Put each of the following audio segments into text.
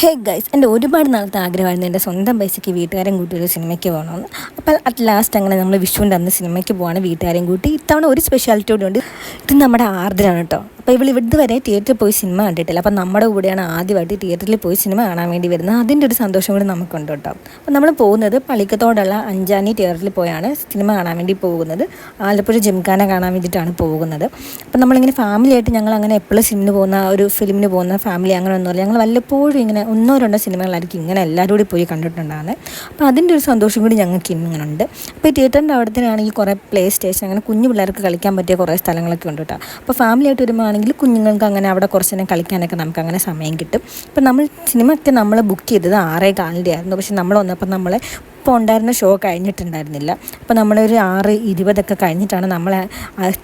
Hey guys എന്റെ ഒരുപാട് നാളത്തെ ആഗ്രഹമായിരുന്നു എന്റെ സ്വന്തം പൈസയ്ക്ക് വീട്ടുകാരും കൂട്ടി ഒരു സിനിമയ്ക്ക് പോകണമെന്ന്. അപ്പോൾ അറ്റ് ലാസ്റ്റ് അങ്ങനെ നമ്മൾ വിഷുവിന്റെ അന്ന് സിനിമയ്ക്ക് പോവാണ് വീട്ടുകാരെയും കൂട്ടി. ഇത്തവണ ഒരു സ്പെഷ്യാലിറ്റി കൂടി ഉണ്ട്. ഇത് നമ്മുടെ ആർദ്രമാണ് കേട്ടോ. അപ്പോൾ ഇവൾ വരെ തിയേറ്ററിൽ പോയി സിനിമ കണ്ടിട്ടില്ല. അപ്പോൾ നമ്മുടെ കൂടെയാണ് ആദ്യമായിട്ട് തിയേറ്ററിൽ പോയി സിനിമ കാണാൻ വേണ്ടി വരുന്നത്. അതിന്റെ ഒരു സന്തോഷം കൂടി നമുക്കുണ്ട് കേട്ടോ. അപ്പോൾ നമ്മൾ പോകുന്നത് പള്ളിക്കത്തോടുള്ള അഞ്ചാനി തിയേറ്ററിൽ പോയാണ് സിനിമ കാണാൻ വേണ്ടി പോകുന്നത്. ആലപ്പുഴ ജിംഖാന കാണാൻ വേണ്ടിയിട്ടാണ് പോകുന്നത്. അപ്പോൾ നമ്മളിങ്ങനെ ഫാമിലിയായിട്ട് ഞങ്ങൾ അങ്ങനെ എപ്പോഴും സിനിമ പോകുന്ന ഒരു ഫിലിമിന് പോകുന്ന ഫാമിലി അങ്ങനെ ഒന്നുമില്ല ഞങ്ങൾ വല്ലപ്പോഴും ഇങ്ങനെ ഒന്നോ രണ്ടോ സിനിമകളായിരിക്കും ഇങ്ങനെ എല്ലാവരും കൂടി പോയി കണ്ടിട്ടുണ്ടാകുന്നത് അപ്പോൾ അതിന്റെ ഒരു സന്തോഷം കൂടി ഞങ്ങൾക്ക് ഇങ്ങനെ ഉണ്ട്. അപ്പോൾ ഈ തിയേറ്ററിന്റെ അവിടെ തന്നെയാണെങ്കിൽ കുറേ പ്ലേ സ്റ്റേഷൻ അങ്ങനെ കുഞ്ഞു പിള്ളേർക്ക് കളിക്കാൻ പറ്റിയ കുറേ സ്ഥലങ്ങളൊക്കെ ഉണ്ട് കേട്ടോ. അപ്പോൾ ഫാമിലി ആയിട്ട് വരുമ്പോഴാണെങ്കിൽ കുഞ്ഞുങ്ങൾക്ക് അങ്ങനെ അവിടെ കുറച്ച് നേരം കളിക്കാനൊക്കെ നമുക്ക് അങ്ങനെ സമയം കിട്ടും. അപ്പോൾ നമ്മൾ സിനിമയ്ക്ക് നമ്മൾ ബുക്ക് ചെയ്തത് ആറേ കാലിന്റെ ആയിരുന്നു പക്ഷെ നമ്മൾ വന്നപ്പോൾ നമ്മളെ ഇപ്പോൾ ഉണ്ടായിരുന്ന ഷോ കഴിഞ്ഞിട്ടുണ്ടായിരുന്നില്ല. അപ്പോൾ നമ്മളൊരു ആറ് ഇരുപതൊക്കെ കഴിഞ്ഞിട്ടാണ് നമ്മൾ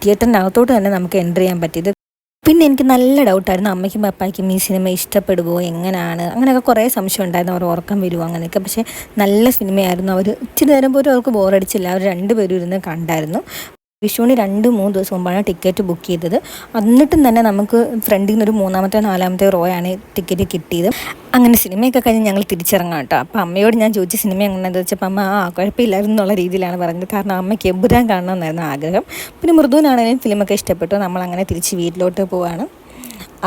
തിയേറ്ററിന്റെ അകത്തോട്ട് തന്നെ നമുക്ക് എന്റർ ചെയ്യാൻ പറ്റിയത്. പിന്നെ എനിക്ക് നല്ല ഡൗട്ടായിരുന്നു അമ്മയ്ക്കും പപ്പായ്ക്കും ഈ സിനിമ ഇഷ്ടപ്പെടുമോ എങ്ങനെയാണ് അങ്ങനെയൊക്കെ കുറേ സംശയം ഉണ്ടായിരുന്നു. അവർ ഉറക്കം വരുമോ അങ്ങനെയൊക്കെ. പക്ഷേ നല്ല സിനിമയായിരുന്നു. അവർ ഇച്ചിരി നേരം പോലും അവർക്ക് ബോറടിച്ചില്ല അവർ രണ്ടുപേരും ഇരുന്ന് കണ്ടായിരുന്നു. വിഷുവിന് രണ്ട് മൂന്ന് ദിവസം മുമ്പാണ് ടിക്കറ്റ് ബുക്ക് ചെയ്തത്. എന്നിട്ടും തന്നെ നമുക്ക് ഫ്രണ്ടിൽ ഒരു മൂന്നാമത്തെ നാലാമത്തെ റോ ആണ് ടിക്കറ്റ് കിട്ടിയത്. അങ്ങനെ സിനിമയൊക്കെ കഴിഞ്ഞ് ഞങ്ങൾ തിരിച്ചിറങ്ങാം കേട്ടോ. അപ്പോൾ അമ്മയോട് ഞാൻ ചോദിച്ച സിനിമ എങ്ങനെയാണെന്ന് വെച്ചപ്പോൾ അമ്മ ആ കുഴപ്പമില്ലായിരുന്നു എന്നുള്ള രീതിയിലാണ് പറഞ്ഞത്. കാരണം അമ്മയ്ക്ക് എമ്പുരാൻ കാണണമെന്നായിരുന്നു ആഗ്രഹം. പിന്നെ മൃദുവിനാണെങ്കിലും ഫിലിമൊക്കെ ഇഷ്ടപ്പെട്ടു. നമ്മളങ്ങനെ തിരിച്ച് വീട്ടിലോട്ട് പോവാണ്.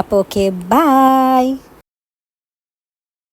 അപ്പോൾ ഓക്കെ ബായ്